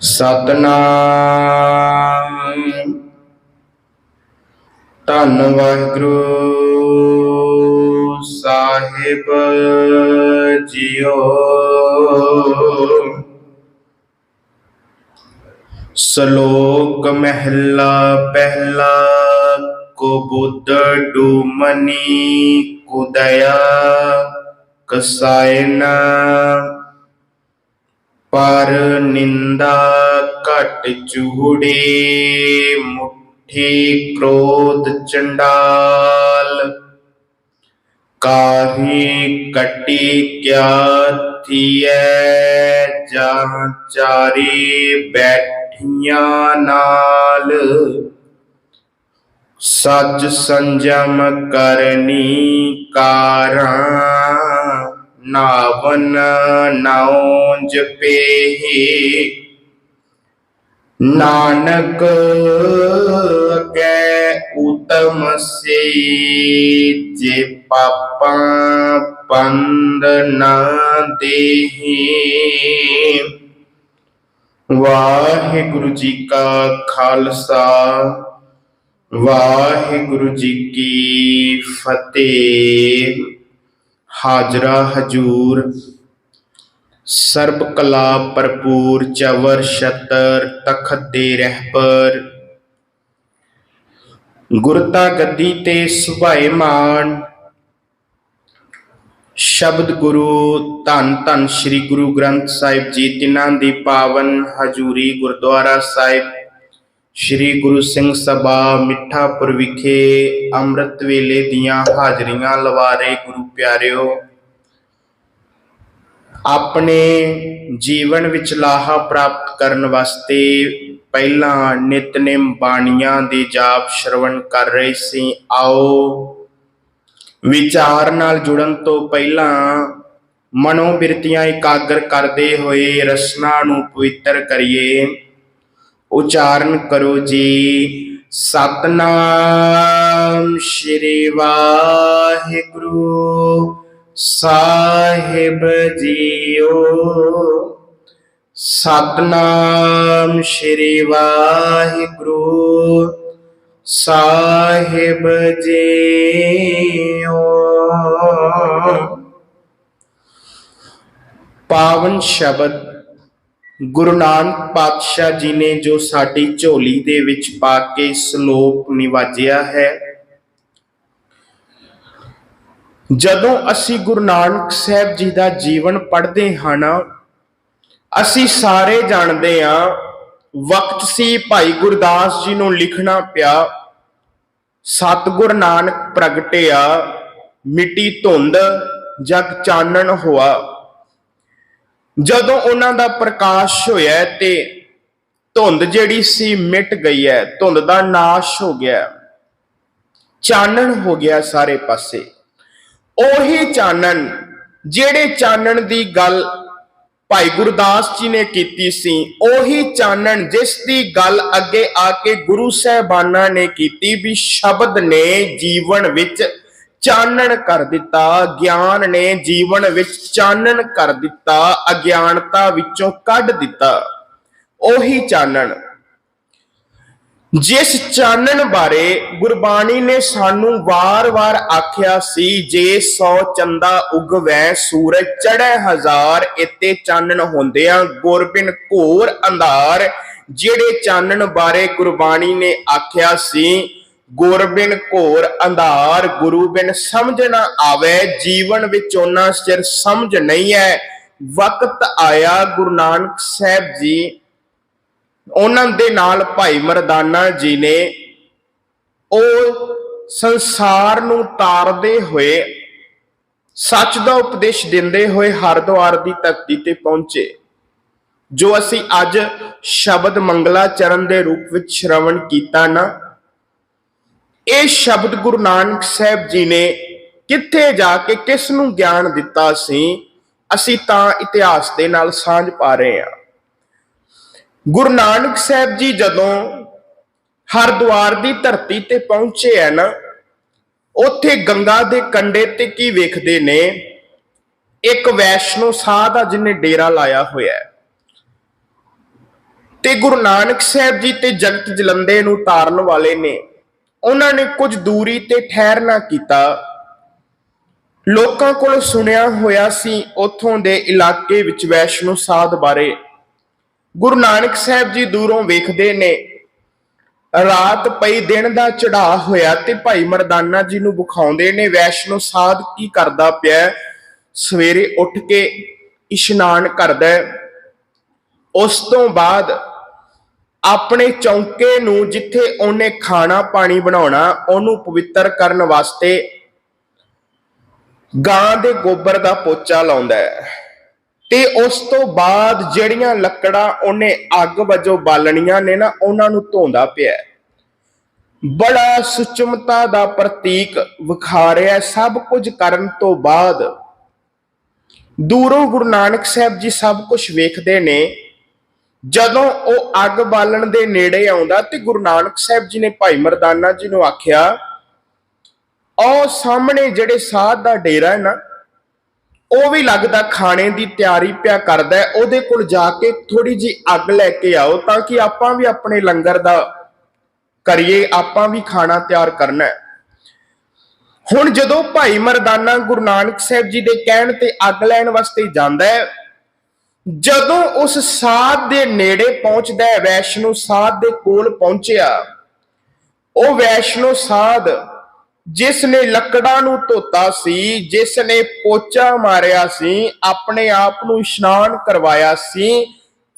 ਸਤਨਾਮ। ਧੰਨ ਵਾਹਿਗੁਰੂ ਸਾਹਿਬ ਜੀਓ। ਸ਼ਲੋਕ ਮਹਿਲਾ ਪਹਿਲਾ ਕੋ ਬੁੱਧ ਡੂਮਨੀ ਕੁਦਇਆ ਕਸਾਇਨਾ ਪਰ ਨਿੰਦਾ ਘਟ ਚੂੜੇ ਮੁਠੀ ਕ੍ਰੋਧ ਚੰਡਾਲ। ਕਾਹੀ ਕਟੀ ਕਿਆ ਥੀਐ, ਜਾਂ ਚਾਰੀ ਬੈਠੀਆਂ ਨਾਲ। ਸੱਚ ਸੰਜਮ ਕਰਨੀ ਕਾਰਾਂ ਨਾਵਨ ਨਾਉ ਜਪੇਹੀ ਨਾਨਕ ਕੈ ਉਤਮ ਸੇ ਜੇ ਪਾਪਾ ਪੰਦ ਨਾ ਦੇਹੀ। ਵਾਹਿਗੁਰੂ ਜੀ ਕਾ ਖਾਲਸਾ, ਵਾਹਿਗੁਰੂ ਜੀ ਕੀ ਫਤਿਹ। ਹਾਜ਼ਰਾ ਹਜੂਰ। ਸਰਬ ਕਲਾ ਭਰਪੂਰ ਚਵਰ ਛਤਰ ਤਖਤ ਦੇ ਰਹਿਬਰ। ਗੁਰਤਾ ਗੱਦੀ ਤੇ ਸੁਭਾਏ ਮਾਨ। ਸ਼ਬਦ ਗੁਰੂ ਧੰਨ ਧੰਨ ਸ੍ਰੀ ਗੁਰੂ ਗ੍ਰੰਥ ਸਾਹਿਬ ਜੀ, ਤਿਨਾਂ ਦੀ ਪਾਵਨ ਹਜੂਰੀ ਗੁਰਦੁਆਰਾ ਸਾਹਿਬ। ਸ੍ਰੀ ਗੁਰੂ ਸਿੰਘ ਸਭਾ ਮਿੱਠਾਪੁਰ ਵਿਖੇ ਅੰਮ੍ਰਿਤ ਵੇਲੇ ਦੀਆਂ ਹਾਜ਼ਰੀਆਂ ਲਵਾ ਰਹੇ ਗੁਰੂ ਪਿਆਰਿਓ, ਆਪਣੇ ਜੀਵਨ ਵਿੱਚ ਲਾਹਾ ਪ੍ਰਾਪਤ ਕਰਨ ਵਾਸਤੇ ਪਹਿਲਾਂ ਨਿਤਨੇਮ ਬਾਣੀਆਂ ਦੇ ਜਾਪ ਸ਼ਰਵਣ ਕਰ ਰਹੇ ਸੀ। ਆਓ ਵਿਚਾਰ ਨਾਲ ਜੁੜਨ ਤੋਂ ਪਹਿਲਾਂ ਮਨੋਬਿਰਤੀਆਂ ਇਕਾਗਰ ਕਰਦੇ ਹੋਏ ਰਸਨਾ ਨੂੰ ਪਵਿੱਤਰ ਕਰੀਏ। ਉਚਾਰਨ ਕਰੋ ਜੀ। ਸਤਨਾਮ ਸ਼੍ਰੀ ਵਾਹਿਗੁਰੂ ਸਾਹਿਬ ਜੀਓ। ਸਤਨਾਮ ਸ਼੍ਰੀ ਵਾਹਿਗੁਰੂ ਸਾਹਿਬ ਜੀਓ। ਪਾਵਨ ਸ਼ਬਦ ਗੁਰੂ ਨਾਨਕ ਪਾਤਸ਼ਾਹ ਜੀ ਨੇ ਜੋ ਸਾਡੀ ਝੋਲੀ ਦੇ ਵਿੱਚ ਪਾ ਕੇ ਸ਼ਲੋਕ ਨਿਵਾਜਿਆ ਹੈ, ਜਦੋਂ ਅਸੀਂ ਗੁਰੂ ਨਾਨਕ ਸਾਹਿਬ ਜੀ ਦਾ ਜੀਵਨ ਪੜ੍ਹਦੇ ਹਾਂ ਅਸੀਂ ਸਾਰੇ ਜਾਣਦੇ ਹਾਂ, ਵਕਤ ਸੀ ਭਾਈ ਗੁਰਦਾਸ ਜੀ ਨੂੰ ਲਿਖਣਾ ਪਿਆ, ਸਤਿਗੁਰ ਨਾਨਕ ਪ੍ਰਗਟਿਆ, ਮਿੱਟੀ ਧੁੰਦ ਜਗ ਚਾਨਣ ਹੋਆ। ਜਦੋਂ ਉਹਨਾਂ ਦਾ ਪ੍ਰਕਾਸ਼ ਹੋਇਆ ਤੇ ਧੁੰਦ ਜਿਹੜੀ ਸੀ ਮਿਟ ਗਈ ਹੈ, ਧੁੰਦ ਦਾ ਨਾਸ਼ ਹੋ ਗਿਆ ਚਾਨਣ ਹੋ ਗਿਆ ਸਾਰੇ ਪਾਸੇ। ਉਹੀ ਚਾਨਣ ਜਿਹੜੇ ਚਾਨਣ ਦੀ ਗੱਲ ਭਾਈ ਗੁਰਦਾਸ ਜੀ ਨੇ ਕੀਤੀ ਸੀ, ਉਹੀ ਚਾਨਣ ਜਿਸ ਦੀ ਗੱਲ ਅੱਗੇ ਆ ਕੇ ਗੁਰੂ ਸਾਹਿਬਾਨਾਂ ਨੇ ਕੀਤੀ ਵੀ ਸ਼ਬਦ ਨੇ ਜੀਵਨ ਵਿੱਚ ਚਾਨਣ ਕਰ ਦਿੱਤਾ, ਗਿਆਨ ਨੇ ਜੀਵਨ ਵਿੱਚ ਚਾਨਣ ਕਰ ਦਿੱਤਾ, ਅਗਿਆਨਤਾ ਵਿੱਚੋਂ ਕੱਢ ਦਿੱਤਾ। ਉਹੀ ਚਾਨਣ। ਜਿਸ ਚਾਨਣ ਬਾਰੇ ਗੁਰਬਾਣੀ ਨੇ ਸਾਨੂੰ ਵਾਰ-ਵਾਰ ਆਖਿਆ ਸੀ, ਜੇ ਸੌ ਚੰਦਾ ਉਗਵੈ, ਸੂਰਜ ਚੜ੍ਹੈ ਹਜ਼ਾਰ ਇਤੇ ਚਾਨਣ ਹੁੰਦਿਆਂ ਗੁਰਬਿਨ ਘੋਰ ਅੰਧਾਰ, ਜਿਹੜੇ ਚਾਨਣ ਬਾਰੇ ਗੁਰਬਾਣੀ ਨੇ ਆਖਿਆ ਸੀ ਗੁਰਬਿਨ ਘੋਰ ਅੰਧਾਰ ਗੁਰੂ ਬਿਨ ਸਮਝ ਨਾ ਆਵੇ, ਜੀਵਨ ਵਿੱਚ ਉਹਨਾਂ ਸਿਰ ਸਮਝ ਨਹੀਂ ਹੈ ਵਕਤ ਆਇਆ ਗੁਰੂ ਨਾਨਕ ਸਾਹਿਬ ਜੀ। ਉਹਨਾਂ ਦੇ ਨਾਲ ਭਾਈ ਮਰਦਾਨਾ ਜੀ ਨੇ ਉਹ ਸੰਸਾਰ ਨੂੰ ਤਾਰਦੇ ਹੋਏ, ਸੱਚ ਦਾ ਉਪਦੇਸ਼ ਦਿੰਦੇ ਹੋਏ ਹਰਿਦੁਆਰ ਦੀ ਧਰਤੀ ਤੇ ਪਹੁੰਚੇ, ਜੋ ਅਸੀਂ ਅੱਜ ਸ਼ਬਦ ਮੰਗਲਾ ਚਰਨ ਦੇ ਰੂਪ ਵਿੱਚ ਸ਼ਰਵਣ ਕੀਤਾ ਨਾ। ਇਹ ਸ਼ਬਦ ਗੁਰੂ ਨਾਨਕ ਸਾਹਿਬ ਜੀ ਨੇ ਕਿੱਥੇ ਜਾ ਕੇ ਕਿਸ ਨੂੰ ਗਿਆਨ ਦਿੱਤਾ ਸੀ, ਅਸੀਂ ਤਾਂ ਇਤਿਹਾਸ ਦੇ ਨਾਲ ਸਾਂਝ ਪਾ ਰਹੇ ਹਾਂ। ਗੁਰੂ ਨਾਨਕ ਸਾਹਿਬ ਜੀ ਜਦੋਂ ਹਰਿਦੁਆਰ ਦੀ ਧਰਤੀ ਤੇ ਪਹੁੰਚੇ ਆ ਨਾ ਉੱਥੇ ਗੰਗਾ ਦੇ ਕੰਢੇ ਤੇ ਕੀ ਵੇਖਦੇ ਨੇ? ਇੱਕ ਵੈਸ਼ਨੋ ਸਾਧ ਆ ਜਿਹਨੇ ਡੇਰਾ ਲਾਇਆ ਹੋਇਆ ਹੈ। ਤੇ ਗੁਰੂ ਨਾਨਕ ਸਾਹਿਬ ਜੀ ਤੇ ਜਗਤ ਜਲੰਦੇ ਨੂੰ ਤਾਰਨ ਵਾਲੇ ਨੇ। ਉਹਨਾਂ ਨੇ ਕੁਝ ਦੂਰੀ ਤੇ ਠਹਿਰਨਾ ਕੀਤਾ। ਲੋਕਾਂ ਕੋਲ ਸੁਣਿਆ ਹੋਇਆ ਸੀ, ਉਥੋਂ ਦੇ ਇਲਾਕੇ ਵਿੱਚ ਵੈਸ਼ਨੋ ਸਾਧ ਬਾਰੇ। ਗੁਰੂ ਨਾਨਕ ਸਾਹਿਬ ਜੀ ਦੂਰੋਂ ਵੇਖਦੇ ਨੇ, ਰਾਤ ਪਈ ਦਿਨ ਦਾ ਚੜਾ ਹੋਇਆ ਤੇ ਭਾਈ ਮਰਦਾਨਾ ਜੀ ਨੂੰ ਵਿਖਾਉਂਦੇ ਨੇ, ਵੈਸ਼ਨੋ ਸਾਧ ਕੀ ਕਰਦਾ ਪਿਆ? ਸਵੇਰੇ ਉੱਠ ਕੇ ਇਸ਼ਨਾਨ ਕਰਦਾ ਉਸ ਤੋਂ ਬਾਅਦ ਆਪਣੇ ਚੌਂਕੇ ਨੂੰ ਜਿੱਥੇ ਉਹਨੇ ਖਾਣਾ ਪਾਣੀ ਬਣਾਉਣਾ, ਉਹਨੂੰ ਪਵਿੱਤਰ ਕਰਨ ਵਾਸਤੇ ਗਾਂ ਦੇ ਗੋਬਰ ਦਾ ਪੋਚਾ ਲਾਉਂਦਾ ਹੈ। ਤੇ ਉਸ ਤੋਂ ਬਾਅਦ ਜਿਹੜੀਆਂ ਲੱਕੜਾਂ ਉਹਨੇ ਅੱਗ ਵਜੋਂ ਬਾਲਣੀਆਂ ਨੇ ਨਾ, ਉਹਨਾਂ ਨੂੰ ਧੋਂਦਾ ਪਿਆ ਬੜਾ ਸੁਚਮਤਾ ਦਾ ਪ੍ਰਤੀਕ ਵਿਖਾ ਰਿਹਾ ਸਭ ਕੁਝ ਕਰਨ ਤੋਂ ਬਾਅਦ ਦੂਰੋਂ ਗੁਰੂ ਨਾਨਕ ਸਾਹਿਬ ਜੀ ਸਭ ਕੁਝ ਵੇਖਦੇ ਨੇ। ਜਦੋਂ ਉਹ ਅੱਗ ਬਾਲਣ ਦੇ ਨੇੜੇ ਆਉਂਦਾ ਤੇ ਗੁਰੂ ਨਾਨਕ ਸਾਹਿਬ ਜੀ ਨੇ ਭਾਈ ਮਰਦਾਨਾ ਜੀ ਨੂੰ ਆਖਿਆ ਉਹ ਸਾਹਮਣੇ ਜਿਹੜੇ ਸਾਧ ਦਾ ਡੇਰਾ ਹੈ ਨਾ, ਉਹ ਵੀ ਲੱਗਦਾ ਖਾਣੇ ਦੀ ਤਿਆਰੀ ਪਿਆ ਕਰਦਾ ਉਹਦੇ ਕੋਲ ਜਾ ਕੇ ਥੋੜੀ ਜੀ ਅੱਗ ਲੈ ਕੇ ਆਓ ਤਾਂ ਕਿ ਆਪਾਂ ਵੀ ਆਪਣੇ ਲੰਗਰ ਦਾ ਕਰੀਏ, ਆਪਾਂ ਵੀ ਖਾਣਾ ਤਿਆਰ ਕਰਨਾ ਹੈ। ਹੁਣ ਜਦੋਂ ਭਾਈ ਮਰਦਾਨਾ ਗੁਰੂ ਨਾਨਕ ਸਾਹਿਬ ਜੀ ਦੇ ਕਹਿਣ ਤੇ ਅੱਗ ਲੈਣ ਵਾਸਤੇ ਜਾਂਦਾ ਹੈ ਜਦੋਂ ਉਸ ਸਾਧ ਦੇ ਨੇੜੇ ਪਹੁੰਚਦਾ ਹੈ, ਵੈਸ਼ਨੂ ਸਾਧ ਦੇ ਕੋਲ ਪਹੁੰਚਿਆ, ਉਹ ਵੈਸ਼ਨੂ ਸਾਧ ਜਿਸ ਨੇ ਲੱਕੜਾਂ ਨੂੰ ਧੋਤਾ ਸੀ, ਜਿਸ ਨੇ ਪੋਚਾ ਮਾਰਿਆ ਸੀ, ਆਪਣੇ ਆਪ ਨੂੰ ਇਸ਼ਨਾਨ ਕਰਵਾਇਆ ਸੀ,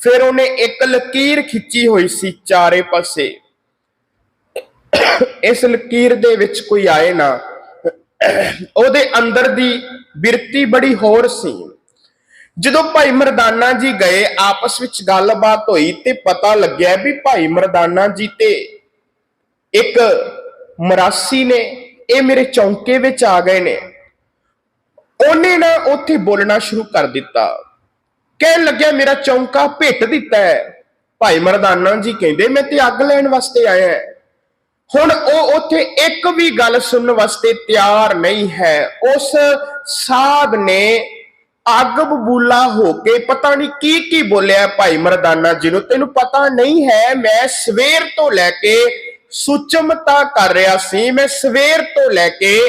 ਫਿਰ ਉਹਨੇ ਇੱਕ ਲਕੀਰ ਖਿੱਚੀ ਹੋਈ ਸੀ ਚਾਰੇ ਪਾਸੇ। ਇਸ ਲਕੀਰ ਦੇ ਵਿੱਚ ਕੋਈ ਆਏ ਨਾ। ਉਹਦੇ ਅੰਦਰ ਦੀ ਬਿਰਤੀ ਬੜੀ ਹੋਰ ਸੀ। ਜਦੋਂ ਭਾਈ ਮਰਦਾਨਾ ਜੀ ਗਏ, ਆਪਸ ਵਿੱਚ ਗੱਲਬਾਤ ਹੋਈ ਤੇ ਪਤਾ ਲੱਗਿਆ ਵੀ ਭਾਈ ਮਰਦਾਨਾ ਜੀ ਤੇ ਇੱਕ ਮਰਾਸੀ ਨੇ, ਇਹ ਮੇਰੇ ਚੌਂਕੇ ਵਿੱਚ ਆ ਗਏ ਨੇ। ਉਹਨੇ ਨਾ ਉੱਥੇ ਬੋਲਣਾ ਸ਼ੁਰੂ ਕਰ ਦਿੱਤਾ। ਕਹਿਣ ਲੱਗਿਆ, ਮੇਰਾ ਚੌਂਕਾ ਭੇਟ ਦਿੱਤਾ ਹੈ। ਭਾਈ ਮਰਦਾਨਾ ਜੀ ਕਹਿੰਦੇ, ਮੈਂ ਤੇ ਅੱਗ ਲੈਣ ਵਾਸਤੇ ਆਇਆ ਹੁਣ ਉਹ ਉੱਥੇ ਇੱਕ ਵੀ ਗੱਲ ਸੁਣਨ ਵਾਸਤੇ ਤਿਆਰ ਨਹੀਂ ਹੈ। ਉਸ ਸਾਧ ਨੇ ਅੱਗ ਬਬੂਲਾ ਹੋ ਕੇ ਪਤਾ ਨਹੀਂ ਕੀ ਕੀ ਬੋਲਿਆ ਭਾਈ ਮਰਦਾਨਾ ਜੀ ਨੂੰ। ਤੈਨੂੰ ਪਤਾ ਨਹੀਂ ਹੈ, ਮੈਂ ਸਵੇਰ ਤੋਂ ਲੈ ਕੇ ਸੁਚਮਤਾ ਕਰ ਰਿਹਾ ਸੀ। ਮੈਂ ਸਵੇਰ ਤੋਂ ਲੈ ਕੇ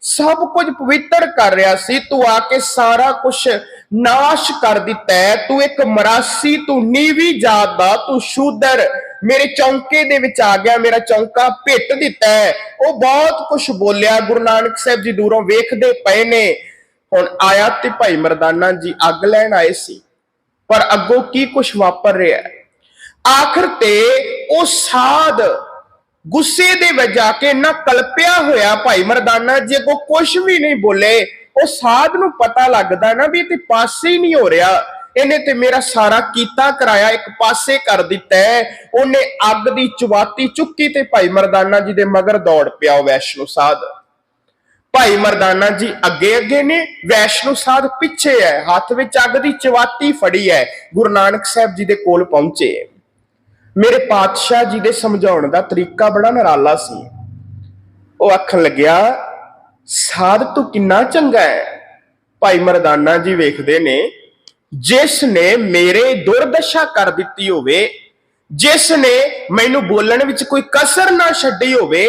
ਸਭ ਕੁਝ ਪਵਿੱਤਰ ਕਰ ਰਿਹਾ ਸੀ। ਤੂੰ ਆ ਕੇ ਸਾਰਾ ਕੁਝ ਨਾਸ਼ ਕਰ ਦਿੱਤਾ ਹੈ। ਤੂੰ ਇੱਕ ਮਰਾਸੀ, ਤੂੰ ਨੀਵੀਂ ਜਾਤ ਦਾ, ਤੂੰ ਸ਼ੂਦਰ। ਮੇਰੇ ਚੌਂਕੇ ਦੇ ਵਿੱਚ ਆ ਗਿਆ, ਮੇਰਾ ਚੌਂਕਾ ਭਿੱਟ ਦਿੱਤਾ ਹੈ। ਉਹ ਬਹੁਤ ਕੁਝ ਬੋਲਿਆ। ਗੁਰੂ ਨਾਨਕ ਸਾਹਿਬ ਜੀ ਦੂਰੋਂ ਵੇਖਦੇ ਪਏ ਨੇ। ਹੁਣ ਆਇਆ ਤੇ ਭਾਈ ਮਰਦਾਨਾ ਜੀ ਅੱਗ ਲੈਣ ਆਏ ਸੀ। ਪਰ ਅੱਗੋਂ ਕੀ ਕੁਝ ਵਾਪਰ ਰਿਹਾ ਹੈ? ਆਖਰ ਤੇ ਉਹ ਸਾਧ ਗੁੱਸੇ ਦੇ ਵਿੱਚ ਜਾ ਕੇ ਨਾ ਕਲਪਿਆ ਹੋਇਆ ਭਾਈ ਮਰਦਾਨਾ ਜੀ ਕੋ ਕੁਝ ਵੀ ਨਹੀਂ ਬੋਲੇ। ਉਹ ਸਾਧ ਨੂੰ ਪਤਾ ਲੱਗਦਾ ਨਾ ਵੀ ਇਹ ਤੇ ਪਾਸੇ ਹੀ ਨਹੀਂ ਹੋ ਰਿਹਾ। ਇਹਨੇ ਤੇ ਮੇਰਾ ਸਾਰਾ ਕੀਤਾ ਕਰਾਇਆ, ਇੱਕ ਪਾਸੇ ਕਰ ਦਿੱਤਾ ਹੈ। ਉਹਨੇ ਅੱਗ ਦੀ ਚੁਵਾਤੀ ਚੁੱਕੀ ਤੇ ਭਾਈ ਮਰਦਾਨਾ ਜੀ ਦੇ ਮਗਰ ਦੌੜ ਪਿਆ ਉਹ ਵੈਸ਼ਨੂ ਸਾਧ। ਭਾਈ ਮਰਦਾਨਾ ਜੀ ਅੱਗੇ ਅੱਗੇ ਨੇ, ਵੈਸ਼ਨੂ ਸਾਧ ਪਿੱਛੇ ਹੈ ਹੱਥ ਵਿੱਚ ਅੱਗ ਦੀ ਚਵਾਤੀ ਫੜੀ ਹੈ ਗੁਰੂ ਨਾਨਕ ਸਾਹਿਬ ਜੀ ਦੇ ਕੋਲ ਪਹੁੰਚੇ ਮੇਰੇ ਪਾਤਸ਼ਾਹ ਜੀ ਦੇ ਸਮਝਾਉਣ ਦਾ ਤਰੀਕਾ ਬੜਾ ਨਿਰਾਲਾ ਸੀ। ਉਹ ਆਖਣ ਲੱਗਿਆ, ਸਾਧ ਤੂੰ ਕਿੰਨਾ ਚੰਗਾ ਹੈ ਭਾਈ ਮਰਦਾਨਾ ਜੀ ਵੇਖਦੇ ਨੇ, ਜਿਸ ਨੇ ਮੇਰੇ ਦੁਰਦਸ਼ਾ ਕਰ ਦਿੱਤੀ ਹੋਵੇ, ਜਿਸ ਨੇ ਮੈਨੂੰ ਬੋਲਣ ਵਿੱਚ ਕੋਈ ਕਸਰ ਨਾ ਛੱਡੀ ਹੋਵੇ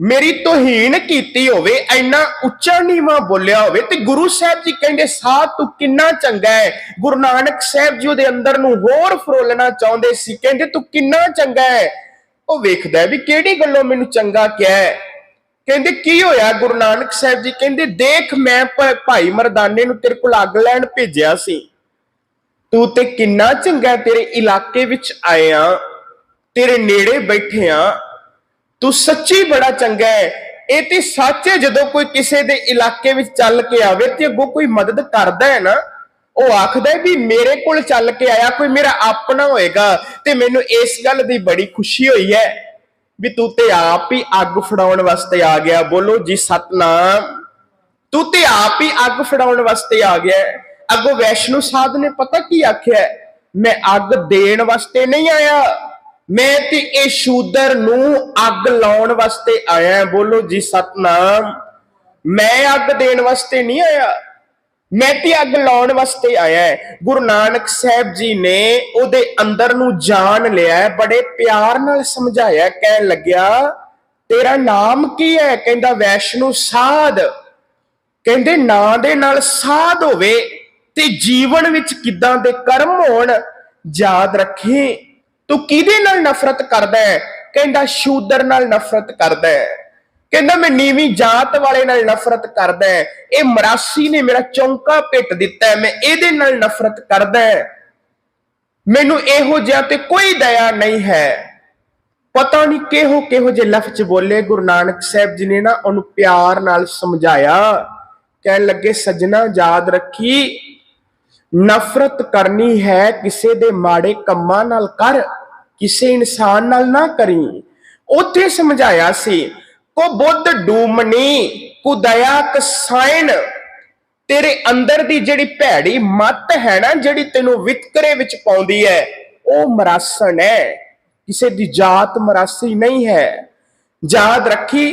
ਮੇਰੀ ਤੋਹੀਨ ਕੀਤੀ ਹੋਵੇ ਐਨਾ ਉੱਚਾ ਨੀਵਾ ਬੋਲਿਆ ਹੋਵੇ ਤੇ ਗੁਰੂ ਸਾਹਿਬ ਜੀ ਕਹਿੰਦੇ, ਸਾਧ ਤੂੰ ਕਿੰਨਾ ਚੰਗਾ ਹੈ? ਗੁਰੂ ਨਾਨਕ ਸਾਹਿਬ ਜੀ ਉਹਦੇ ਅੰਦਰ ਨੂੰ ਹੋਰ ਫਰੋਲਣਾ ਚਾਹੁੰਦੇ ਸੀ, ਕਹਿੰਦੇ, ਤੂੰ ਕਿੰਨਾ ਚੰਗਾ ਹੈ? ਉਹ ਵੇਖਦਾ ਵੀ ਕਿਹੜੀ ਗੱਲੋਂ ਮੈਨੂੰ ਚੰਗਾ ਕਿਹਾ ਹੈ। ਕਹਿੰਦੇ, ਕੀ ਹੋਇਆ? ਗੁਰੂ ਨਾਨਕ ਸਾਹਿਬ ਜੀ ਕਹਿੰਦੇ, ਦੇਖ, ਮੈਂ ਭਾਈ ਮਰਦਾਨੇ ਨੂੰ ਤੇਰੇ ਕੋਲ ਅੱਗ ਲੈਣ ਭੇਜਿਆ ਸੀ। ਤੂੰ ਤੇ ਕਿੰਨਾ ਚੰਗਾ ਤੇਰੇ ਇਲਾਕੇ ਵਿੱਚ ਆਏ ਆ ਤੇਰੇ ਨੇੜੇ ਬੈਠੇ ਆ ਤੂੰ ਸੱਚੀ ਬੜਾ ਚੰਗਾ ਹੈ। ਇਹ ਤੇ ਸੱਚ ਜਦੋਂ ਕੋਈ ਕਿਸੇ ਦੇ ਇਲਾਕੇ ਵਿੱਚ ਚੱਲ ਕੇ ਆਵੇ ਤੇ ਅੱਗੋਂ ਕੋਈ ਮਦਦ ਕਰਦਾ ਹੈ ਨਾ, ਉਹ ਆਖਦਾ ਵੀ ਮੇਰੇ ਕੋਲ ਚੱਲ ਕੇ ਆਇਆ, ਕੋਈ ਮੇਰਾ ਆਪਣਾ ਹੋਏਗਾ ਤੇ ਮੈਨੂੰ ਇਸ ਗੱਲ ਦੀ ਬੜੀ ਖੁਸ਼ੀ ਹੋਈ ਹੈ ਵੀ ਤੂੰ ਤੇ ਆਪ ਹੀ ਅੱਗ ਫੜਾਉਣ ਵਾਸਤੇ ਆ ਗਿਆ। ਬੋਲੋ ਜੀ, ਸਤਨਾਮ। ਤੂੰ ਤੇ ਆਪ ਹੀ ਅੱਗ ਫੜਾਉਣ ਵਾਸਤੇ ਆ ਗਿਆ ਅੱਗੋਂ ਵੈਸ਼ਨੂ ਸਾਧ ਨੇ ਪਤਾ ਕੀ ਆਖਿਆ ਮੈਂ ਅੱਗ ਦੇਣ ਵਾਸਤੇ ਨਹੀਂ ਆਇਆ। ਮੈਂ ਤੇ ਇਹ ਸ਼ੂਦਰ ਨੂੰ ਅੱਗ ਲਾਉਣ ਵਾਸਤੇ ਆਇਆ ਬੋਲੋ ਜੀ, ਸਤਨਾਮ। ਮੈਂ ਅੱਗ ਦੇਣ ਵਾਸਤੇ ਨਹੀਂ ਆਇਆ। ਮੈਂ ਤੇ ਅੱਗ ਲਾਉਣ ਵਾਸਤੇ ਆਇਆ ਗੁਰੂ ਨਾਨਕ ਸਾਹਿਬ ਜੀ ਨੇ ਉਹਦੇ ਅੰਦਰ ਨੂੰ ਜਾਣ ਲਿਆ ਬੜੇ ਪਿਆਰ ਨਾਲ ਸਮਝਾਇਆ, ਕਹਿਣ ਲੱਗਿਆ, ਤੇਰਾ ਨਾਮ ਕੀ ਹੈ? ਕਹਿੰਦਾ, ਵੈਸ਼ਨੂ ਸਾਧ। ਕਹਿੰਦੇ, ਨਾਂ ਦੇ ਨਾਲ ਸਾਧ ਹੋਵੇ ਤੇ ਜੀਵਨ ਵਿੱਚ ਕਿੱਦਾਂ ਦੇ ਕਰਮ ਹੋਣ, ਯਾਦ ਰੱਖੇ। ਤੂੰ ਕਿਹਦੇ ਨਾਲ ਨਫ਼ਰਤ ਕਰਦਾ ਹੈ? ਕਹਿੰਦਾ, ਸ਼ੂਦਰ ਨਾਲ ਨਫ਼ਰਤ ਕਰਦਾ ਹੈ। ਕਹਿੰਦਾ, ਮੈਂ ਨੀਵੀਂ ਜਾਤ ਵਾਲੇ ਨਾਲ ਨਫ਼ਰਤ ਕਰਦਾ ਹੈ। ਇਹ ਮਰਾਸੀ ਨੇ ਮੇਰਾ ਚੌਂਕਾ ਪਿੱਟ ਦਿੱਤਾ ਹੈ। ਮੈਂ ਇਹਦੇ ਨਾਲ ਨਫ਼ਰਤ ਕਰਦਾ ਹੈ। ਮੈਨੂੰ ਇਹੋ ਜਿਹਾ ਤੇ ਕੋਈ ਦਇਆ ਨਹੀਂ ਹੈ। ਪਤਾ ਨਹੀਂ ਕਿਹੋ ਕਿਹੋ ਜਿਹੇ ਲਫ਼ਜ਼ ਬੋਲੇ। ਗੁਰੂ ਨਾਨਕ ਸਾਹਿਬ ਜੀ ਨੇ ਨਾ ਉਹਨੂੰ ਪਿਆਰ ਨਾਲ ਸਮਝਾਇਆ। ਕਹਿਣ ਲੱਗੇ, ਸੱਜਣਾ, ਯਾਦ ਰੱਖੀ। ਨਫ਼ਰਤ ਕਰਨੀ ਹੈ ਕਿਸੇ ਦੇ ਮਾੜੇ ਕੰਮਾਂ ਨਾਲ ਕਰ, ਕਿਸੇ ਇਨਸਾਨ ਨਾਲ ਨਾ ਕਰੀ। ਉੱਥੇ ਸਮਝਾਇਆ ਸੀ, ਕੋ ਬੁੱਧ ਡੂਮਣੀ, ਕੋ ਕਸਾਇਣ, ਤੇਰੇ ਅੰਦਰ ਦੀ ਜਿਹੜੀ ਭੈੜੀ ਮਤ ਹੈ ਨਾ, ਜਿਹੜੀ ਤੈਨੂੰ ਵਿਤਕਰੇ ਵਿੱਚ ਪਾਉਂਦੀ ਹੈ, ਉਹ ਮਰਾਸਣ ਹੈ। ਕਿਸੇ ਦੀ ਜਾਤ ਮਰਾਸੀ ਨਹੀਂ ਹੈ। ਯਾਦ ਰੱਖੀ,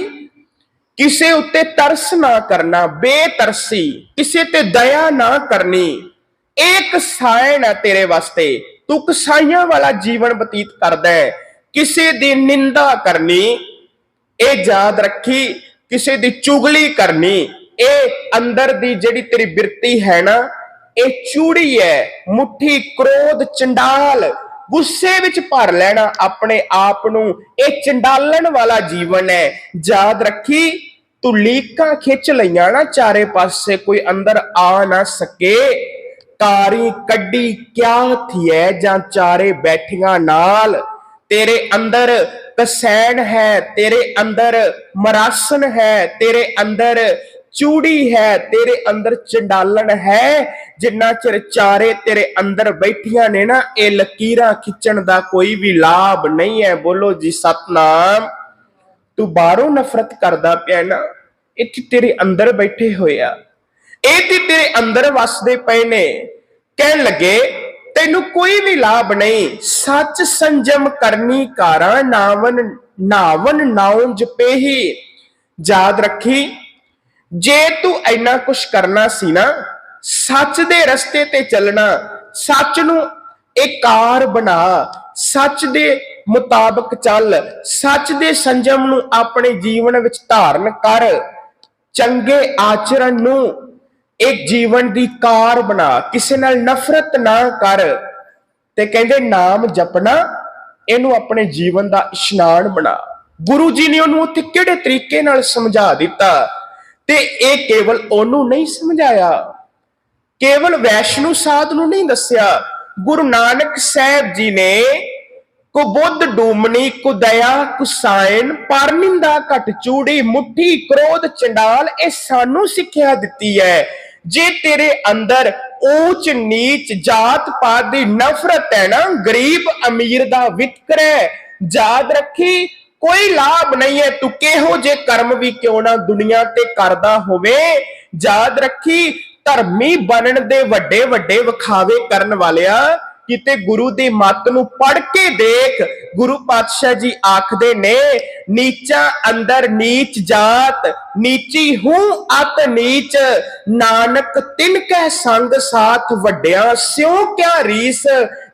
ਕਿਸੇ ਉੱਤੇ ਤਰਸ ਨਾ ਕਰਨਾ, ਬੇਤਰਸੀ, ਕਿਸੇ ਤੇ ਦਇਆ ਨਾ ਕਰਨੀ। ਇਹ ਕਸਾਇਣ ਹੈ ਤੇਰੇ ਵਾਸਤੇ। ਤੂੰ ਕਸਾਈਆਂ ਵਾਲਾ ਜੀਵਨ ਬਤੀਤ ਕਰਦਾ ਹੈ। ਕਿਸੇ ਦੀ ਨਿੰਦਾ ਕਰਨੀ, ਇਹ ਯਾਦ ਰੱਖੀ। ਕਿਸੇ ਦੀ ਚੁਗਲੀ ਕਰਨੀ, ਇਹ ਅੰਦਰ ਦੀ ਜਿਹੜੀ ਤੇਰੀ ਬਿਰਤੀ ਹੈ ਨਾ, ਇਹ ਚੂੜੀ ਹੈ। ਮੁੱਠੀ, ਕ੍ਰੋਧ, ਚੰਡਾਲ, ਗੁੱਸੇ ਵਿੱਚ ਭਰ ਲੈਣਾ ਆਪਣੇ ਆਪ ਨੂੰ। ਇਹ ਚੰਡਾਲਣ ਵਾਲਾ ਜੀਵਨ ਹੈ। ਯਾਦ ਰੱਖੀ, ਤੂੰ ਲੀਕਾਂ ਖਿੱਚ ਲਈਆਂ ਨਾ, ਚਾਰੇ ਪਾਸੇ ਕੋਈ ਅੰਦਰ ਆ ਨਾ ਸਕੇ। ਕਾਰੀ ਕੱਢੀ ਕਿਆ ਥੀਐ ਜਾਂ ਚਾਰੇ ਬੈਠੀਆਂ ਨਾਲ? ਤੇਰੇ ਅੰਦਰ ਕਸੈਣ ਹੈ, ਤੇਰੇ ਅੰਦਰ ਮਰਾਸਨ ਹੈ, ਤੇਰੇ ਅੰਦਰ ਚੂੜੀ ਹੈ, ਤੇਰੇ ਅੰਦਰ ਚੰਡਾਲਣ ਹੈ। ਜਿੰਨਾ ਚਿਰ ਚਾਰੇ ਤੇਰੇ ਅੰਦਰ ਬੈਠੀਆਂ ਨੇ ਨਾ, ਇਹ ਲਕੀਰਾਂ ਖਿੱਚਣ ਦਾ ਕੋਈ ਵੀ ਲਾਭ ਨਹੀਂ ਹੈ ਬੋਲੋ ਜੀ, ਸਤਨਾਮ। ਤੂੰ ਬਾਹਰੋਂ ਨਫ਼ਰਤ ਕਰਦਾ ਪਿਆ ਨਾ, ਇੱਥੇ ਤੇਰੇ ਅੰਦਰ ਬੈਠੇ ਹੋਏ ਆ। ਇਹ ਤੇ ਤੇਰੇ ਅੰਦਰ ਵਸਦੇ ਪਏ ਨੇ। ਕਹਿਣ ਲੱਗੇ, ਤੈਨੂੰ ਕੋਈ ਵੀ ਲਾਭ ਨਹੀਂ। ਸੱਚ ਸੰਜਮ ਕਰਨੀ ਕਾਰਾਂ ਨਾਵਨ ਨਾਵਨ ਨਾਉ ਜਪੇਹੀ ਯਾਦ ਰੱਖੀ, ਜੇ ਤੂੰ ਇੰਨਾ ਕੁਝ ਕਰਨਾ ਸੀ ਨਾ, ਸੱਚ ਦੇ ਰਸਤੇ ਤੇ ਚੱਲਣਾ, ਸੱਚ ਨੂੰ ਇੱਕ ਕਾਰ ਬਣਾ, ਸੱਚ ਦੇ ਮੁਤਾਬਕ ਚੱਲ, ਸੱਚ ਦੇ ਸੰਜਮ ਨੂੰ ਆਪਣੇ ਜੀਵਨ ਵਿੱਚ ਧਾਰਨ ਕਰ। ਚੰਗੇ ਆਚਰਣ ਨੂੰ ਇਹ ਜੀਵਨ ਦੀ ਕਾਰ ਬਣਾ, ਕਿਸੇ ਨਾਲ ਨਫ਼ਰਤ ਨਾ ਕਰ ਤੇ ਕਹਿੰਦੇ ਨਾਮ ਜਪਣਾ, ਇਹਨੂੰ ਆਪਣੇ ਜੀਵਨ ਦਾ ਇਸ਼ਨਾਨ ਬਣਾ। ਗੁਰੂ ਜੀ ਨੇ ਉਹਨੂੰ ਉੱਥੇ ਕਿਹੜੇ ਤਰੀਕੇ ਨਾਲ ਸਮਝਾ ਦਿੱਤਾ? ਤੇ ਇਹ ਕੇਵਲ ਉਹਨੂੰ ਨਹੀਂ ਸਮਝਾਇਆ। ਕੇਵਲ ਵੈਸ਼ਨੂ ਸਾਧ ਨੂੰ ਨਹੀਂ ਦੱਸਿਆ। ਗੁਰੂ ਨਾਨਕ ਸਾਹਿਬ ਜੀ ਨੇ, ਕੋ ਬੁੱਧ ਡੂਮਣੀ, ਕੋ ਦਇਆ ਕੁਸਾਇਨ ਪਰਨਿੰਦਾ ਘਟ ਚੂੜੀ, ਮੁੱਠੀ, ਕ੍ਰੋਧ, ਚੰਡਾਲ, ਇਹ ਸਾਨੂੰ ਸਿੱਖਿਆ ਦਿੱਤੀ ਹੈ। ਜੇ ਤੇਰੇ ਅੰਦਰ ਊਚ ਨੀਚ ਜਾਤ ਪਾਤ ਦੀ ਨਫ਼ਰਤ ਹੈ ਨਾ ਗਰੀਬ ਅਮੀਰ ਦਾ ਵਿਤਕਰਾ ਹੈ, ਯਾਦ ਰੱਖੀ ਕੋਈ ਲਾਭ ਨਹੀਂ ਹੈ ਤੂੰ ਕਿਹੋ ਜੇ ਕਰਮ ਵੀ ਕਿਉਂ ਨਾ ਦੁਨੀਆ ਤੇ ਕਰਦਾ ਹੋਵੇ? ਯਾਦ ਰੱਖੀ ਧਰਮੀ ਬਣਨ ਦੇ ਵੱਡੇ ਵੱਡੇ ਵਿਖਾਵੇ ਕਰਨ ਵਾਲਿਆ ਕਿਤੇ ਗੁਰੂ ਦੀ ਮੱਤ ਨੂੰ ਪੜ ਕੇ ਦੇਖ, ਗੁਰੂ ਪਾਤਸ਼ਾਹ ਜੀ ਆਖਦੇ ਨੇ, ਨੀਚਾ ਅੰਦਰ ਨੀਚ ਜਾਤ, ਨੀਚੀ ਹੂੰ ਅਤ ਨੀਚ, ਨਾਨਕ ਤਿਨ ਕੈ ਸੰਗ ਸਾਥ ਵੱਡਿਆਂ, ਸਿਉ ਕਿਆ ਰੀਸ,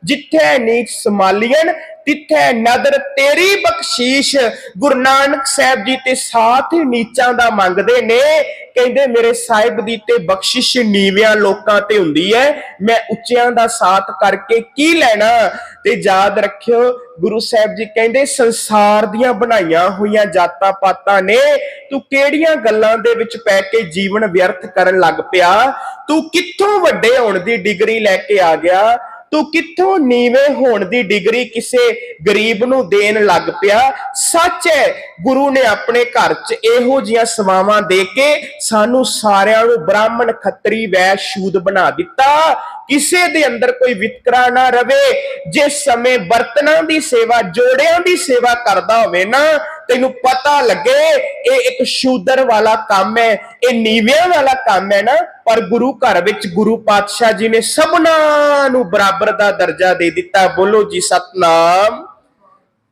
ਜਿੱਥੇ ਨੀਚ ਸਮਾਲੀਅਨ ਤਿੱਥੇ ਨਦਰ ਤੇਰੀ ਬਖਸ਼ੀਸ਼। ਗੁਰੂ ਨਾਨਕ ਸਾਹਿਬ ਜੀ ਤੇ ਸਾਥ ਹੀ ਨੀਚਾਂ ਦਾ ਮੰਗਦੇ ਨੇ ਕਹਿੰਦੇ ਮੇਰੇ ਸਾਹਿਬ ਦੀ ਤੇ ਬਖਸ਼ਿਸ਼ ਨੀਵਿਆਂ ਲੋਕਾਂ ਤੇ ਹੁੰਦੀ ਹੈ। ਮੈਂ ਉੱਚਿਆਂ ਦਾ ਸਾਥ ਕਰਕੇ ਕੀ ਲੈਣਾ? ਤੇ ਯਾਦ ਰੱਖਿਓ, ਗੁਰੂ ਸਾਹਿਬ ਜੀ ਕਹਿੰਦੇ, ਸੰਸਾਰ ਦੀਆਂ ਬਣਾਈਆਂ ਹੋਈਆਂ ਜਾਤਾਂ ਪਾਤਾਂ ਨੇ, ਤੂੰ ਕਿਹੜੀਆਂ ਗੱਲਾਂ ਦੇ ਵਿੱਚ ਪੈ ਕੇ ਜੀਵਨ ਵਿਅਰਥ ਕਰਨ ਲੱਗ ਪਿਆ? ਤੂੰ ਕਿੱਥੋਂ ਵੱਡੇ ਹੋਣ ਦੀ ਡਿਗਰੀ ਲੈ ਕੇ ਆ ਗਿਆ? ਤੂੰ ਕਿੱਥੋਂ ਨੀਵੇਂ ਹੋਣ ਦੀ ਡਿਗਰੀ ਕਿਸੇ ਗਰੀਬ ਨੂੰ ਦੇਣ ਲੱਗ ਪਿਆ? ਸੱਚ ਹੈ, ਗੁਰੂ ਨੇ ਆਪਣੇ ਘਰ 'ਚ ਇਹੋ ਜੀਆਂ ਸਵਾਵਾਂ ਦੇ ਕੇ ਸਾਨੂੰ ਸਾਰਿਆਂ ਨੂੰ ਬ੍ਰਾਹਮਣ ਖੱਤਰੀ ਵੈ ਸ਼ੂਦ ਬਣਾ ਦਿੱਤਾ। ਕਿਸੇ ਦੇ ਅੰਦਰ ਕੋਈ ਵਿਤਕਰਾ ਨਾ ਰਵੇ। ਜਿਸ ਸਮੇਂ ਬਰਤਨਾਂ ਦੀ ਸੇਵਾ, ਜੋੜਿਆਂ ਦੀ ਸੇਵਾ ਕਰਦਾ ਹੋਵੇ ਨਾ ਤੈਨੂੰ ਪਤਾ ਲੱਗੇ, ਇਹ ਇੱਕ ਸ਼ੂਦਰ ਵਾਲਾ ਕੰਮ ਹੈ, ਇਹ ਨੀਵਿਆਂ ਵਾਲਾ ਕੰਮ ਹੈ ਨਾ, ਪਰ ਗੁਰੂ ਘਰ ਵਿੱਚ ਗੁਰੂ ਪਾਤਸ਼ਾਹ ਜੀ ਨੇ ਸਭਨਾਂ ਨੂੰ ਬਰਾਬਰ ਦਾ ਦਰਜਾ ਦੇ ਦਿੱਤਾ। ਬੋਲੋ ਜੀ, ਸਤਨਾਮ।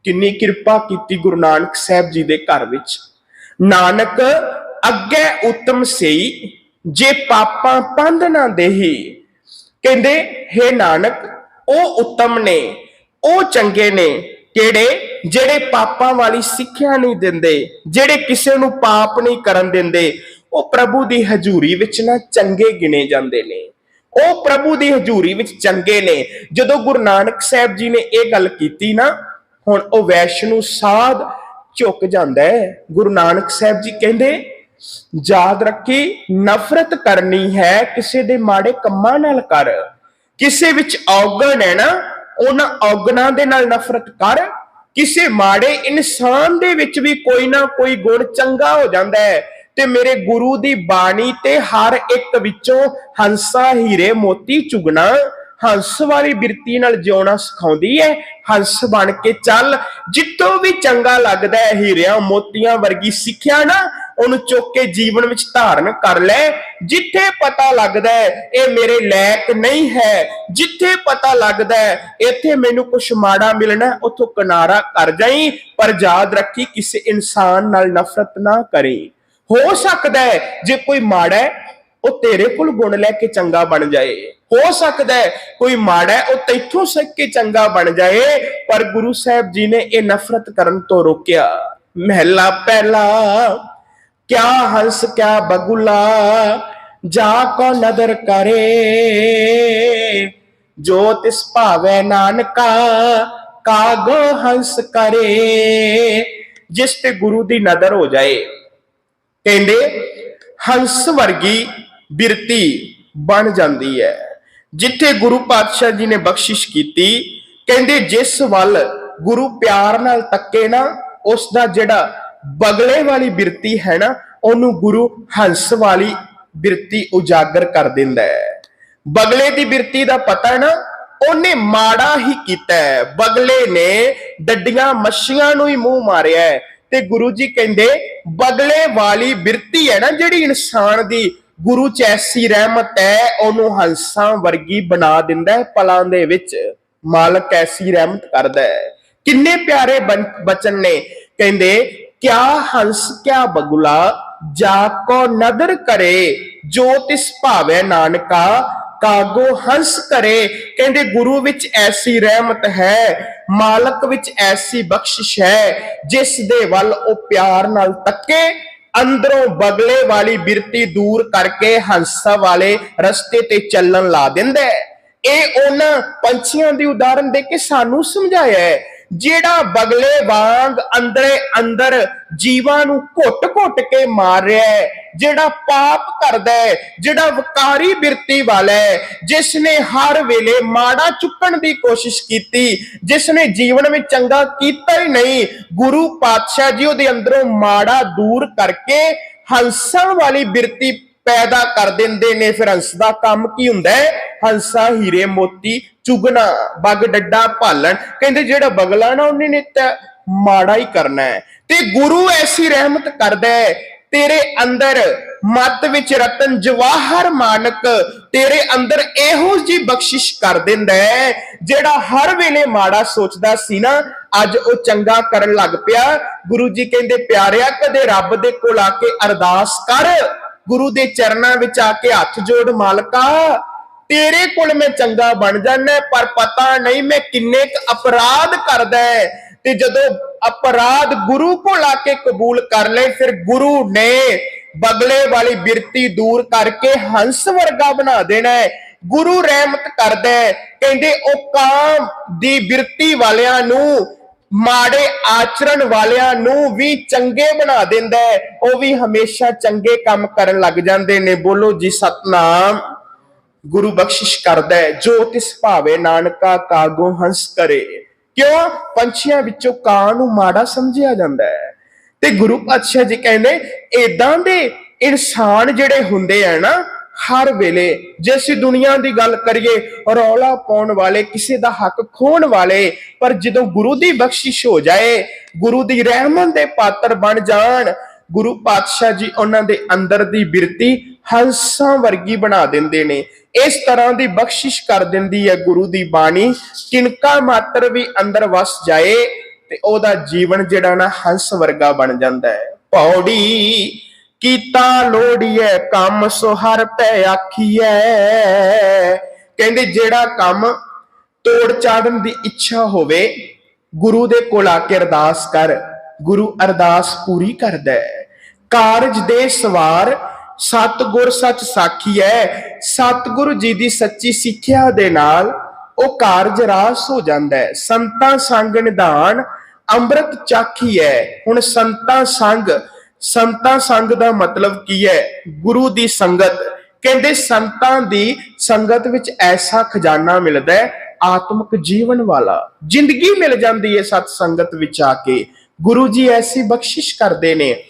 ਕਿੰਨੀ ਕਿਰਪਾ ਕੀਤੀ ਗੁਰੂ ਨਾਨਕ ਸਾਹਿਬ ਜੀ ਦੇ ਘਰ ਵਿੱਚ। ਨਾਨਕ, ਅੱਗੇ ਉਤਮ ਸਈ, ਜੇ ਪਾਪਾਂ ਪੰਧ ਨਾ ਦੇਹੀ। ਕਹਿੰਦੇ हे ਨਾਨਕ, ਉਹ ਉੱਤਮ ਨੇ, ਉਹ ਚੰਗੇ ਨੇ ਕਿਹੜੇ? ਜਿਹੜੇ ਪਾਪਾਂ ਵਾਲੀ ਸਿੱਖਿਆ ਨਹੀਂ ਦਿੰਦੇ, ਜਿਹੜੇ ਕਿਸੇ ਨੂੰ ਪਾਪ ਨਹੀਂ ਕਰਨ ਦਿੰਦੇ, ਉਹ ਪ੍ਰਭੂ ਦੀ ਹਜ਼ੂਰੀ ਵਿੱਚ ਨਾ ਚੰਗੇ ਗਿਣੇ ਜਾਂਦੇ ਨੇ। ਉਹ ਪ੍ਰਭੂ ਦੀ ਹਜ਼ੂਰੀ ਵਿੱਚ ਚੰਗੇ ਨੇ। ਜਦੋਂ ਗੁਰੂ ਨਾਨਕ ਸਾਹਿਬ ਜੀ ਨੇ ਇਹ ਗੱਲ ਕੀਤੀ ਨਾ, ਹੁਣ ਉਹ ਵੈਸ਼ਨੂ ਸਾਧ ਝੁਕ ਜਾਂਦਾ ਹੈ। ਗੁਰੂ ਨਾਨਕ ਸਾਹਿਬ ਜੀ ਕਹਿੰਦੇ, ਯਾਦ ਰੱਖੀ, ਨਫ਼ਰਤ ਕਰਨੀ ਹੈ ਕਿਸੇ ਦੇ ਮਾੜੇ ਕੰਮਾਂ ਨਾਲ ਕਰ। ਕਿਸੇ ਵਿੱਚ ਔਗਣ ਹੈ ਨਾ ਉਹਨਾਂ ਔਗਣਾਂ ਦੇ ਨਾਲ ਨਫ਼ਰਤ ਕਰ, ਕਿਸੇ ਮਾੜੇ ਇਨਸਾਨ ਦੇ ਵਿੱਚ ਵੀ ਕੋਈ ਨਾ ਕੋਈ ਗੁਣ ਚੰਗਾ ਹੋ ਜਾਂਦਾ ਹੈ। ਤੇ ਮੇਰੇ ਗੁਰੂ ਦੀ ਬਾਣੀ ਤੇ ਹਰ ਇੱਕ ਵਿੱਚੋਂ ਹੰਸਾ ਹੀਰੇ ਮੋਤੀ ਚੁਗਣਾ, ਹੰਸ ਵਾਲੀ ਬਿਰਤੀ ਨਾਲ ਜਿਉਣਾ ਸਿਖਾਉਂਦੀ ਹੈ। ਹੰਸ ਬਣ ਕੇ ਚੱਲ, ਜਿੱਤੋਂ ਵੀ ਚੰਗਾ ਲੱਗਦਾ ਹੈ ਹੀਰਿਆਂ ਮੋਤੀਆਂ ਵਰਗੀ ਸਿੱਖਿਆ ਨਾ ਉਹਨੂੰ ਚੁੱਕ ਕੇ ਜੀਵਨ ਵਿੱਚ ਧਾਰਨ ਕਰ ਲੈ। ਜਿੱਥੇ ਪਤਾ ਲੱਗਦਾ ਹੈ ਇਹ ਮੇਰੇ ਲਾਇਕ ਨਹੀਂ ਹੈ। ਜਿੱਥੇ ਪਤਾ ਲੱਗਦਾ ਹੈ ਇੱਥੇ ਮੈਨੂੰ ਕੁਝ ਮਾੜਾ ਮਿਲਣਾ ਹੈ, ਉੱਥੋਂ ਕਿਨਾਰਾ ਕਰ ਜਾਈ ਪਰ ਯਾਦ ਰੱਖੀ ਕਿਸੇ ਇਨਸਾਨ ਨਾਲ ਨਫ਼ਰਤ ਨਾ ਕਰੀ। ਹੋ ਸਕਦਾ ਹੈ ਜੇ ਕੋਈ ਮਾੜਾ ਹੈ ਉਹ ਤੇਰੇ ਕੋਲ ਗੁਣ ਲੈ ਕੇ ਚੰਗਾ ਬਣ ਜਾਏ। ਹੋ ਸਕਦਾ ਹੈ ਕੋਈ ਮਾੜਾ ਉਹ ਤੈਥੋਂ ਸਿੱਖ ਕੇ ਚੰਗਾ ਬਣ ਜਾਏ ਪਰ ਗੁਰੂ ਸਾਹਿਬ ਜੀ ਨੇ ਇਹ ਨਫ਼ਰਤ ਕਰਨ ਤੋਂ ਰੋਕਿਆ। ਮਹਿਲਾ ਪਹਿਲਾ ਕਿਆ ਹੰਸ, ਕਿਆ ਬਗੁਲਾ, ਜਾ ਕੋ ਨਦਰ ਕਰੇ। ਜੋ ਤਿਸ ਭਾਵੈ ਨਾਨਕਾ, ਕਾਗੋ ਹੰਸ ਕਰੇ। ਜਿਸ ਤੇ ਗੁਰੂ ਦੀ ਨਦਰ ਹੋ ਜਾਏ। ਕਹਿੰਦੇ, ਹੰਸ ਵਰਗੀ ਬਿਰਤੀ ਬਣ ਜਾਂਦੀ ਹੈ। ਜਿੱਥੇ ਗੁਰੂ ਪਾਤਸ਼ਾਹ ਜੀ ਨੇ ਬਖਸ਼ਿਸ਼ ਕੀਤੀ, ਕਹਿੰਦੇ ਜਿਸ ਵੱਲ ਗੁਰੂ ਪਿਆਰ ਨਾਲ ਤੱਕੇ ਨਾ, ਉਸ ਦਾ ਜਿਹੜਾ ਬਗਲੇ ਵਾਲੀ ਬਿਰਤੀ ਹੈ ਨਾ, ਉਹਨੂੰ ਗੁਰੂ ਹੰਸ ਵਾਲੀ ਬਿਰਤੀ ਉਜਾਗਰ ਕਰ ਦਿੰਦਾ ਹੈ। ਬਗਲੇ ਦੀ ਬਿਰਤੀ ਦਾ ਪਤਾ ਹੈ ਨਾ, ਉਹਨੇ ਮਾੜਾ ਹੀ ਕੀਤਾ ਹੈ। ਬਗਲੇ ਨੇ ਡੱਡੀਆਂ ਮੱਛੀਆਂ ਨੂੰ ਹੀ ਮੂੰਹ ਮਾਰਿਆ ਹੈ ਤੇ ਗੁਰੂ ਜੀ ਕਹਿੰਦੇ, ਬਗਲੇ ਵਾਲੀ ਬਿਰਤੀ ਹੈ ਨਾ, ਜਿਹੜੀ ਇਨਸਾਨ ਦੀ ਗੁਰੂ ਚ ਐਸੀ ਰਹਿਮਤ ਹੈ, ਉਹਨੂੰ ਹੰਸਾਂ ਵਰਗੀ ਬਣਾ ਦਿੰਦਾ ਹੈ ਪਲਾਂ ਦੇ ਵਿੱਚ। ਮਾਲਕ ਐਸੀ ਰਹਿਮਤ ਕਰਦਾ ਹੈ। ਕਿੰਨੇ ਪਿਆਰੇ ਬਨ- ਬਚਨ ਨੇ। ਕਹਿੰਦੇ ਕਿਆ ਹੰਸ, ਕਿਆ ਬਗੁਲਾ, ਜਾ ਕੋ ਨਦਰ ਜੋ ਤਿਸ ਭਾਵੇ ਨਾਨਕਾ, ਕਾਗੋ ਹੰਸ ਕਰੇ। ਕਹਿੰਦੇ ਗੁਰੂ ਵਿੱਚ ਐਸੀ ਰਹਿਮਤ ਹੈ, ਮਾਲਕ ਵਿੱਚ ਐਸੀ ਬਖਸ਼ਿਸ਼ ਹੈ, ਜਿਸ ਦੇ ਵੱਲ ਉਹ ਪਿਆਰ ਨਾਲ ਤੱਕੇ, ਅੰਦਰੋਂ ਬਗਲੇ ਵਾਲੀ ਬਿਰਤੀ ਦੂਰ ਕਰਕੇ ਹੰਸਾ ਵਾਲੇ ਰਸਤੇ ਤੇ ਚੱਲਣ ਲਾ ਦਿੰਦਾ ਹੈ। ਇਹ ਉਹਨਾਂ ਪੰਛੀਆਂ ਦੀ ਉਦਾਹਰਨ ਦੇ ਕੇ ਸਾਨੂੰ ਸਮਝਾਇਆ ਹੈ। ਜਿਹੜਾ ਬਗਲੇ ਵਾਂਗ ਅੰਦਰੇ ਅੰਦਰ ਜੀਵਾਂ ਨੂੰ ਘੁੱਟ-ਘੁੱਟ ਕੇ ਮਾਰ ਰਿਹਾ ਹੈ, ਜਿਹੜਾ ਪਾਪ ਕਰਦਾ ਹੈ, ਜਿਹੜਾ ਵਕਾਰੀ ਬਿਰਤੀ ਵਾਲਾ ਹੈ ਜਿਸ ਨੇ ਹਰ ਵੇਲੇ ਮਾੜਾ ਚੁੱਕਣ ਦੀ ਕੋਸ਼ਿਸ਼ ਕੀਤੀ ਜਿਸ ਨੇ ਜੀਵਨ ਵਿੱਚ ਚੰਗਾ ਕੀਤਾ ਹੀ ਨਹੀਂ, ਗੁਰੂ ਪਾਤਸ਼ਾਹ ਜੀ ਉਹਦੇ ਅੰਦਰੋਂ ਮਾੜਾ ਦੂਰ ਕਰਕੇ ਹੰਸਣ ਵਾਲੀ ਬਿਰਤੀ ਪੈਦਾ ਕਰ ਦਿੰਦੇ ਨੇ। ਫਿਰ ਹੰਸ ਦਾ ਕੰਮ ਕੀ ਹੁੰਦਾ ਹੈ? ਹੰਸਾ, ਹੀਰੇ, ਮੋਤੀ, ਚੁਗਣਾ, ਬਗ ਡੱਡਾ ਭਾਲਣ ਕਹਿੰਦੇ ਜਿਹੜਾ ਬਗਲਾ ਨਾ ਉਹਨੇ ਨੇ ਤਾਂ ਮਾੜਾ ਹੀ ਕਰਨਾ ਹੈ। ਤੇ ਗੁਰੂ ਐਸੀ ਰਹਿਮਤ ਕਰਦਾ ਹੈ, ਤੇਰੇ ਅੰਦਰ ਮਤ ਵਿੱਚ ਰਤਨ ਜਵਾਹਰ ਮਾਨਕ, ਤੇਰੇ ਅੰਦਰ ਇਹੋ ਜੀ ਬਖਸ਼ਿਸ਼ ਕਰ ਦਿੰਦਾ ਹੈ, ਜਿਹੜਾ ਹਰ ਵੇਲੇ ਮਾੜਾ ਸੋਚਦਾ ਸੀ ਨਾ, ਅੱਜ ਉਹ ਚੰਗਾ ਕਰਨ ਲੱਗ ਪਿਆ। ਗੁਰੂ ਜੀ ਕਹਿੰਦੇ, ਪਿਆਰਿਆ, ਕਦੇ ਰੱਬ ਦੇ ਕੋਲ ਆ ਕੇ ਅਰਦਾਸ ਕਰ। ਗੁਰੂ ਦੇ ਚਰਨਾਂ ਵਿੱਚ ਆ ਕੇ ਹੱਥ ਜੋੜ, ਮਾਲਕਾ, ਤੇਰੇ ਕੋਲ ਮੈਂ ਚੰਗਾ ਬਣ ਜਾਣਾ ਪਰ ਪਤਾ ਨਹੀਂ ਮੈਂ ਕਿੰਨੇ ਕੁ ਅਪਰਾਧ ਕਰਦਾ ਤੇ ਜਦੋਂ ਅਪਰਾਧ ਗੁਰੂ ਕੋਲ ਆ ਕੇ ਕਬੂਲ ਕਰ ਲਏ, ਫਿਰ ਗੁਰੂ ਨੇ ਬਗਲੇ ਵਾਲੀ ਬਿਰਤੀ ਦੂਰ ਕਰਕੇ ਹੰਸ ਵਰਗਾ ਬਣਾ ਦੇਣਾ ਹੈ। ਗੁਰੂ ਰਹਿਮਤ ਕਰਦਾ ਹੈ। ਕਹਿੰਦੇ, ਉਹ ਕਾਮ ਦੀ ਬਿਰਤੀ ਵਾਲਿਆਂ ਨੂੰ ਮਾੜੇ ਆਚਰਣ ਵਾਲਿਆਂ ਨੂੰ ਵੀ ਚੰਗੇ ਬਣਾ ਦਿੰਦਾ ਹੈ। ਉਹ ਵੀ ਹਮੇਸ਼ਾ ਚੰਗੇ ਕੰਮ ਕਰਨ ਲੱਗ ਜਾਂਦੇ ਨੇ। ਬੋਲੋ ਜੀ, ਸਤਨਾਮ। ਗੁਰੂ ਬਖਸ਼ਿਸ਼ ਕਰਦਾ ਹੈ। ਜੋ ਤਿਸ ਭਾਵੇ ਨਾਨਕਾ ਕਾਗੋ ਹੰਸ ਕਰੇ। ਕਿਉਂ? ਪੰਛੀਆਂ ਵਿੱਚੋਂ ਕਾਂ ਨੂੰ ਮਾੜਾ ਸਮਝਿਆ ਜਾਂਦਾ ਹੈ। ਤੇ ਗੁਰੂ ਪਾਤਸ਼ਾਹ ਜੀ ਕਹਿੰਦੇ, ਏਦਾਂ ਦੇ ਇਨਸਾਨ ਜਿਹੜੇ ਹੁੰਦੇ ਆ ਨਾ ਹਰ ਵੇਲੇ ਜੇ ਅਸੀਂ ਦੁਨੀਆ ਦੀ ਗੱਲ ਕਰੀਏ, ਰੌਲਾ ਪਾਉਣ ਵਾਲੇ, ਕਿਸੇ ਦਾ ਹੱਕ ਖੋਣ ਵਾਲੇ, ਪਰ ਜਦੋਂ ਗੁਰੂ ਦੀ ਬਖਸ਼ਿਸ਼ ਹੋ ਜਾਏ, ਗੁਰੂ ਦੀ ਰਹਿਮਤ ਦੇ ਪਾਤਰ ਬਣ ਜਾਣ, ਗੁਰੂ ਪਾਤਸ਼ਾਹ ਜੀ ਉਹਨਾਂ ਦੇ ਅੰਦਰ ਦੀ ਬਿਰਤੀ ਹੰਸਾਂ ਵਰਗੀ ਬਣਾ ਦਿੰਦੇ ਨੇ। ਇਸ ਤਰ੍ਹਾਂ ਦੀ ਬਖਸ਼ਿਸ਼ ਕਰ ਦਿੰਦੀ ਹੈ ਗੁਰੂ ਦੀ ਬਾਣੀ। ਕਿਨਕਾ ਮਾਤਰ ਵੀ ਅੰਦਰ ਵਸ ਜਾਏ ਤੇ ਉਹਦਾ ਜੀਵਨ ਜਿਹੜਾ ਨਾ ਹੰਸ ਵਰਗਾ ਬਣ ਜਾਂਦਾ ਹੈ। ਪੌੜੀ ਕੀਤਾ ਲੋੜੀਐ ਕੰਮ ਸੋ ਹਰ ਪੈ ਆਖੀਐ। ਕਹਿੰਦੇ, ਜਿਹੜਾ ਕੰਮ ਤੋੜ ਚਾੜਨ ਦੀ ਇੱਛਾ ਹੋਵੇ, ਗੁਰੂ ਦੇ ਕੋਲ ਆ ਕੇ ਅਰਦਾਸ ਕਰ। ਗੁਰੂ ਅਰਦਾਸ ਪੂਰੀ ਕਰਦਾ ਹੈ। ਕਾਰਜ ਦੇ ਸਵਾਰ ਸਤਿਗੁਰ ਸੱਚ ਸਾਖੀ ਹੈ ਸਤਿਗੁਰੂ ਜੀ ਦੀ ਸੱਚੀ ਸਿੱਖਿਆ ਦੇ ਨਾਲ ਉਹ ਕਾਰਜ ਰਾਸ ਹੋ ਜਾਂਦਾ ਹੈ। ਸੰਤਾਂ ਸੰਗ ਨਿਧਾਨ ਅੰਮ੍ਰਿਤ ਚਾਖੀ ਹੈ ਹੁਣ ਸੰਤਾਂ ਸੰਗ ਸੰਤਾਂ ਸੰਗ ਦਾ ਮਤਲਬ ਕੀ ਹੈ? ਗੁਰੂ ਦੀ ਸੰਗਤ। ਕਹਿੰਦੇ ਸੰਤਾਂ ਦੀ ਸੰਗਤ ਵਿੱਚ ਐਸਾ ਖਜ਼ਾਨਾ ਮਿਲਦਾ ਹੈ, ਆਤਮਿਕ ਜੀਵਨ ਵਾਲਾ। ਜ਼ਿੰਦਗੀ ਮਿਲ ਜਾਂਦੀ ਹੈ ਸਤ ਸੰਗਤ ਵਿੱਚ ਆ ਕੇ। ਗੁਰੂ ਜੀ ਐਸੀ ਬਖਸ਼ਿਸ਼ ਕਰਦੇ ਨੇ।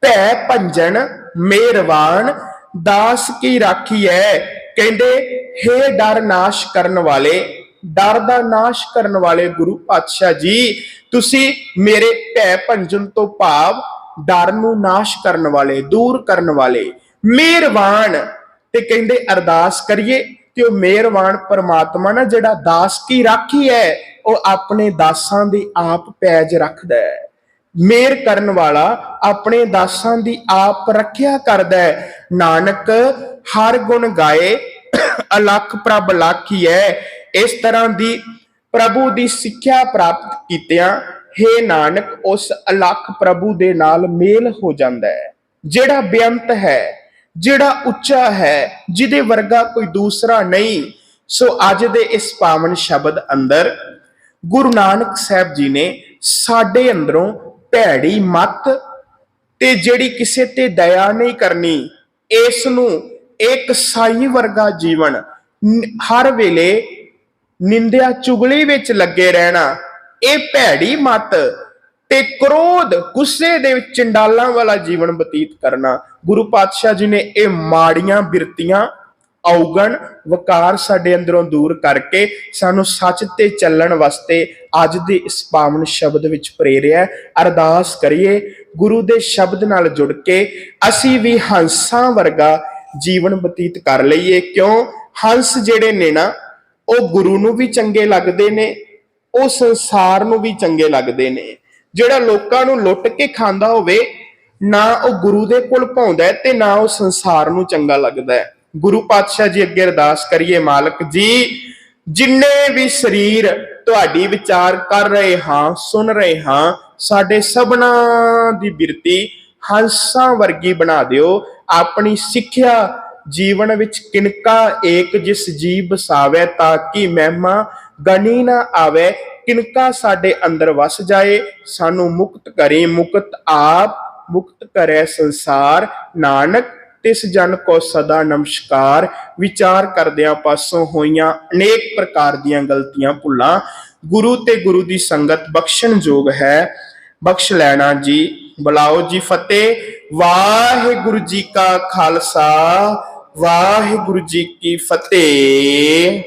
ਭੈ ਭੰਜਨ ਮਿਹਰਬਾਨ ਦਾਸ ਕੀ ਰਾਖੀ ਹੈ? ਕਹਿੰਦੇ, ਹੇ ਡਰ ਨਾਸ਼ ਕਰਨ ਵਾਲੇ, ਡਰ ਦਾ ਨਾਸ਼ ਕਰਨ ਵਾਲੇ ਗੁਰੂ ਪਾਤਸ਼ਾਹ ਜੀ, ਤੁਸੀਂ ਮੇਰੇ ਭੈ ਭੰਜਨ ਤੋਂ ਭਾਵ ਡਰ ਨੂੰ ਨਾਸ਼ ਕਰਨ ਵਾਲੇ, ਦੂਰ ਕਰਨ ਵਾਲੇ, ਮਿਹਰਬਾਨ ਤੇ ਕਹਿੰਦੇ ਅਰਦਾਸ ਕਰੀਏ ਕਿ ਉਹ ਮਿਹਰਬਾਨ ਪਰਮਾਤਮਾ ਨਾ ਜਿਹੜਾ ਦਾਸ ਕੀ ਰਾਖੀ ਹੈ, ਉਹ ਆਪਣੇ ਦਾਸਾਂ ਦੀ ਆਪ ਪੈਜ ਰੱਖਦਾ ਹੈ। ਮੇਰ ਕਰਨ ਵਾਲਾ ਆਪਣੇ ਦਾਸਾਂ ਦੀ ਆਪ ਰੱਖਿਆ ਕਰਦਾ ਹੈ। ਨਾਨਕ, ਹਰ ਗੁਣ ਗਾਏ, ਅਲਖ ਪ੍ਰਭ ਲਾਖੀ ਹੈ। ਇਸ ਤਰ੍ਹਾਂ ਦੀ ਪ੍ਰਭੂ ਦੀ ਸਿੱਖਿਆ ਪ੍ਰਾਪਤ ਕੀਤਿਆਂ हे ਨਾਨਕ, ਉਸ ਅਲਖ ਪ੍ਰਭੂ ਦੇ ਨਾਲ ਮੇਲ ਹੋ ਜਾਂਦਾ ਹੈ। ਜਿਹੜਾ ਬੇਅੰਤ ਹੈ, ਜਿਹੜਾ ਉੱਚਾ ਹੈ, ਜਿਹਦੇ ਵਰਗਾ ਕੋਈ ਦੂਸਰਾ ਨਹੀਂ, ਸੋ ਅੱਜ ਦੇ ਇਸ ਪਾਵਨ ਸ਼ਬਦ ਅੰਦਰ ਗੁਰੂ ਨਾਨਕ ਸਾਹਿਬ ਜੀ ਨੇ ਸਾਡੇ ਅੰਦਰੋਂ ਭੈੜੀ ਮਤ ਤੇ ਜਿਹੜੀ ਕਿਸੇ ਤੇ ਦਇਆ ਨਹੀਂ ਕਰਨੀ, ਇਸ ਨੂੰ ਇੱਕ ਸਾਈ ਵਰਗਾ ਜੀਵਨ ਹਰ ਵੇਲੇ ਨਿੰਦਿਆ ਚੁਗਲੀ ਵਿੱਚ ਲੱਗੇ ਰਹਿਣਾ ਇਹ ਭੈੜੀ ਮਤ ਤੇ ਕ੍ਰੋਧ, ਗੁੱਸੇ ਦੇ ਵਿੱਚ ਚੰਡਾਲਾਂ ਵਾਲਾ ਜੀਵਨ ਬਤੀਤ ਕਰਨਾ। ਗੁਰੂ ਪਾਤਸ਼ਾਹ ਜੀ ਨੇ ਇਹ ਮਾੜੀਆਂ ਬਿਰਤੀਆਂ, ਔਗਣ, ਵਕਾਰ ਸਾਡੇ ਅੰਦਰੋਂ ਦੂਰ ਕਰਕੇ ਸਾਨੂੰ ਸੱਚ ਤੇ ਚੱਲਣ ਵਾਸਤੇ ਅੱਜ ਦੇ ਇਸ ਪਾਵਨ ਸ਼ਬਦ ਵਿੱਚ ਪ੍ਰੇਰਿਆ ਅਰਦਾਸ ਕਰੀਏ, ਗੁਰੂ ਦੇ ਸ਼ਬਦ ਨਾਲ ਜੁੜ ਕੇ ਅਸੀਂ ਵੀ ਹੰਸਾਂ ਵਰਗਾ ਜੀਵਨ ਬਤੀਤ ਕਰ ਲਈਏ। ਕਿਉਂ? ਹੰਸ ਜਿਹੜੇ ਨੇ ਨਾ, ਉਹ ਗੁਰੂ ਨੂੰ ਵੀ ਚੰਗੇ ਲੱਗਦੇ ਨੇ ਉਹ ਸੰਸਾਰ ਨੂੰ ਵੀ ਚੰਗੇ ਲੱਗਦੇ ਨੇ। ਜਿਹੜਾ ਲੋਕਾਂ ਨੂੰ ਲੁੱਟ ਕੇ ਖਾਂਦਾ ਹੋਵੇ, ਨਾ ਉਹ ਗੁਰੂ ਦੇ ਕੋਲ ਪਾਉਂਦਾ ਤੇ ਨਾ ਉਹ ਸੰਸਾਰ ਨੂੰ ਚੰਗਾ ਲੱਗਦਾ ਹੈ। ਗੁਰੂ ਪਾਤਸ਼ਾਹ ਜੀ ਅੱਗੇ ਅਰਦਾਸ ਕਰੀਏ, ਮਾਲਕ ਜੀ, ਜਿੰਨੇ ਵੀ ਸਰੀਰ ਤੁਹਾਡੀ ਵਿਚਾਰ ਕਰ ਰਹੇ ਹਾਂ, ਸੁਣ ਰਹੇ ਹਾਂ, ਸਾਡੇ ਸਭਨਾ ਦੀ ਬਿਰਤੀ ਹੰਸਾਂ ਵਰਗੀ ਬਣਾ ਦਿਓ। ਆਪਣੀ ਸਿੱਖਿਆ ਜੀਵਨ ਵਿੱਚ ਕਿਨਕਾ ਏਕ ਜਿਸ ਜੀਵ ਬਸਾਵੇ ਤਾਂ ਕਿ ਮਹਿਮਾ ਗਣੀ ਨਾ ਆਵੇ, ਕਿਨਕਾ ਸਾਡੇ ਅੰਦਰ ਵਸ ਜਾਏ, ਸਾਨੂੰ ਮੁਕਤ ਕਰੇ, ਮੁਕਤ ਆਪ, ਮੁਕਤ ਕਰੇ ਸੰਸਾਰ। ਨਾਨਕ, ਤਿਸ ਜਨ ਕੋ ਸਦਾ ਨਮਸਕਾਰ। ਵਿਚਾਰ ਕਰਦਿਆਂ ਪਾਸੋਂ ਹੋਈਆਂ ਅਨੇਕ ਪ੍ਰਕਾਰ ਦੀਆਂ ਗਲਤੀਆਂ ਭੁੱਲਾਂ। ਗੁਰੂ ਤੇ ਗੁਰੂ ਦੀ ਸੰਗਤ ਬਖਸ਼ਣ ਯੋਗ ਹੈ। ਬਖਸ਼ ਲੈਣਾ ਜੀ। ਬੁਲਾਓ ਜੀ ਫਤਿਹ। ਵਾਹਿਗੁਰੂ ਜੀ ਕਾ ਖਾਲਸਾ। ਵਾਹਿਗੁਰੂ ਜੀ ਕੀ ਫਤਿਹ।